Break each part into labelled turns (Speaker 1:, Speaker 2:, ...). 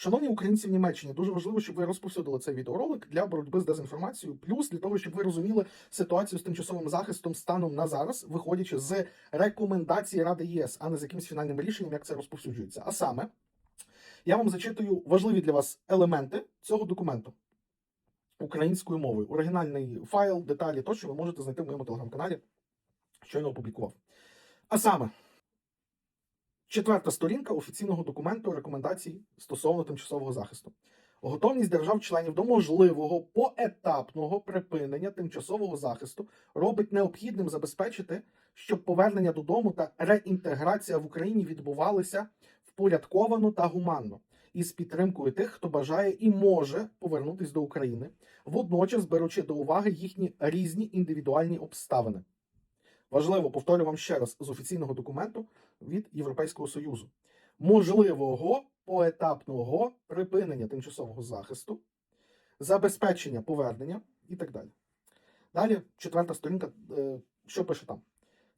Speaker 1: Шановні українці в Німеччині, дуже важливо, щоб ви розповсюдили цей відеоролик для боротьби з дезінформацією, плюс для того, щоб ви розуміли ситуацію з тимчасовим захистом станом на зараз, виходячи з рекомендацій Ради ЄС, а не з якимось фінальним рішенням, як це розповсюджується. А саме, я вам зачитую важливі для вас елементи цього документу українською мовою. Оригінальний файл, деталі тощо ви можете знайти в моєму телеграм-каналі, щойно опублікував. А саме. Четверта сторінка офіційного документу рекомендацій стосовно тимчасового захисту. Готовність держав-членів до можливого поетапного припинення тимчасового захисту робить необхідним забезпечити, щоб повернення додому та реінтеграція в Україні відбувалися впорядковано та гуманно із підтримкою тих, хто бажає і може повернутися до України, водночас беручи до уваги їхні різні індивідуальні обставини. Важливо, повторю вам ще раз з офіційного документу від Європейського Союзу. Можливого поетапного припинення тимчасового захисту, забезпечення повернення і так далі. Далі, четверта сторінка, е, що пише там.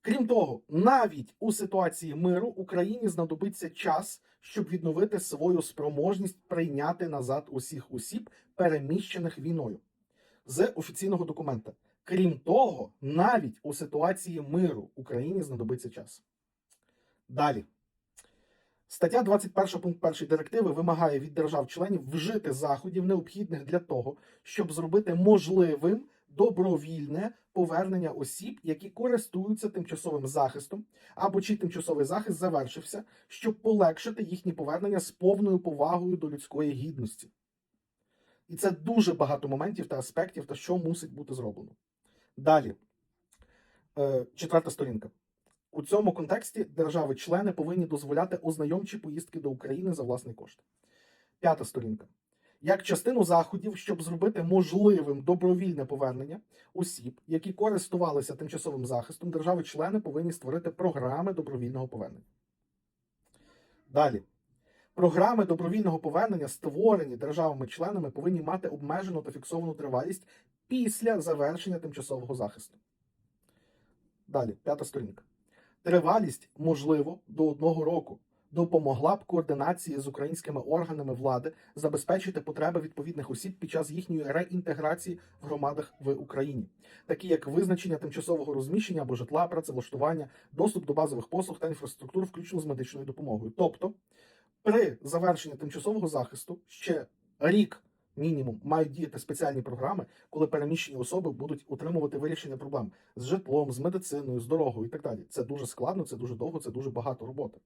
Speaker 1: Крім того, навіть у ситуації миру Україні знадобиться час, щоб відновити свою спроможність прийняти назад усіх осіб, переміщених війною. З офіційного документа. Крім того, навіть у ситуації миру Україні знадобиться час. Далі. Стаття 21 пункт 1 директиви вимагає від держав-членів вжити заходів, необхідних для того, щоб зробити можливим добровільне повернення осіб, які користуються тимчасовим захистом, або чий тимчасовий захист завершився, щоб полегшити їхнє повернення з повною повагою до людської гідності. І це дуже багато моментів та аспектів, та що мусить бути зроблено. Далі, Е, четверта сторінка. У цьому контексті держави-члени повинні дозволяти ознайомчі поїздки до України за власний кошт. П'ята сторінка. Як частину заходів, щоб зробити можливим добровільне повернення осіб, які користувалися тимчасовим захистом, держави-члени повинні створити програми добровільного повернення. Далі. Програми добровільного повернення, створені державами-членами, повинні мати обмежену та фіксовану тривалість після завершення тимчасового захисту. Далі, п'ята сторінка. Тривалість, можливо, до одного року допомогла б координації з українськими органами влади забезпечити потреби відповідних осіб під час їхньої реінтеграції в громадах в Україні, такі як визначення тимчасового розміщення або житла, працевлаштування, доступ до базових послуг та інфраструктур, включно з медичною допомогою. Тобто, при завершенні тимчасового захисту ще рік мінімум мають діяти спеціальні програми, коли переміщені особи будуть отримувати вирішення проблем з житлом, з медициною, з дорогою і так далі. Це дуже складно, це дуже довго, це дуже багато роботи.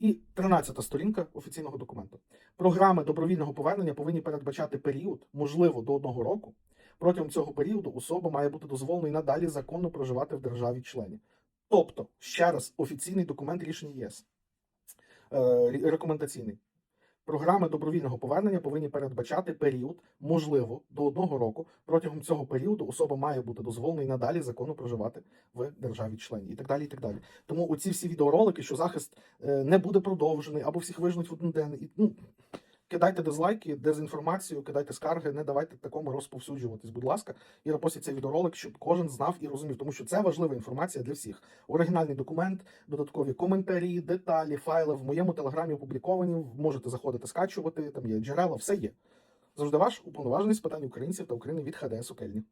Speaker 1: І 13-та сторінка офіційного документу. Програми добровільного повернення повинні передбачати період, можливо, до одного року. Протягом цього періоду особа має бути дозволена і надалі законно проживати в державі-члені. Тобто, ще раз, офіційний документ рішення ЄС е, рекомендаційний. Програми добровільного повернення повинні передбачати період, можливо, до одного року. Протягом цього періоду особа має бути дозволена і надалі законно проживати в державі-члені і так далі. і так далі. Тому оці всі відеоролики, що захист е, не буде продовжений або всіх вижнуть в один день. І, ну, кидайте дизлайки, дезінформацію, кидайте скарги, не давайте такому розповсюджуватись, будь ласка, і репостіть цей відеоролик, щоб кожен знав і розумів, тому що це важлива інформація для всіх. Оригінальний документ, додаткові коментарі, деталі, файли в моєму телеграмі опубліковані. Можете заходити, скачувати. Там є джерела, все є. Завжди ваш уповноважений з питань українців та України від ХДС у Кельні.